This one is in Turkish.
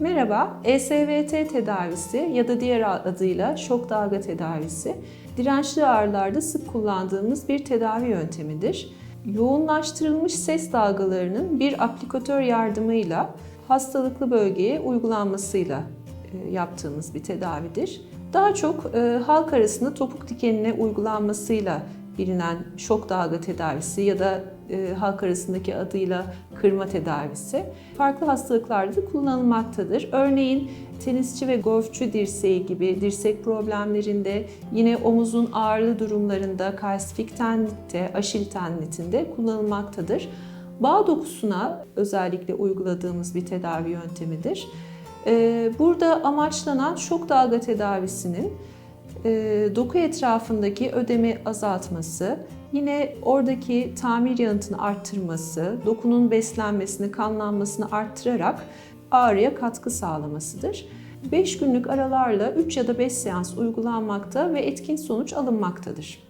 Merhaba, ESVT tedavisi ya da diğer adıyla şok dalga tedavisi, dirençli ağrılarda sık kullandığımız bir tedavi yöntemidir. Yoğunlaştırılmış ses dalgalarının bir aplikatör yardımıyla hastalıklı bölgeye uygulanmasıyla e, yaptığımız bir tedavidir. Daha çok e, halk arasında topuk dikenine uygulanmasıyla bilinen şok dalga tedavisi ya da e, halk arasındaki adıyla kırma tedavisi farklı hastalıklarda da kullanılmaktadır. Örneğin tenisçi ve golfçü dirseği gibi dirsek problemlerinde, yine omuzun ağrılı durumlarında, kalsifik tenditte, aşil tenditinde kullanılmaktadır. Bağ dokusuna özellikle uyguladığımız bir tedavi yöntemidir. E, Burada amaçlanan şok dalga tedavisinin doku etrafındaki ödemi azaltması, yine oradaki tamir yanıtını arttırması, dokunun beslenmesini, kanlanmasını arttırarak ağrıya katkı sağlamasıdır. 5 günlük aralarla 3 ya da 5 seans uygulanmakta ve etkin sonuç alınmaktadır.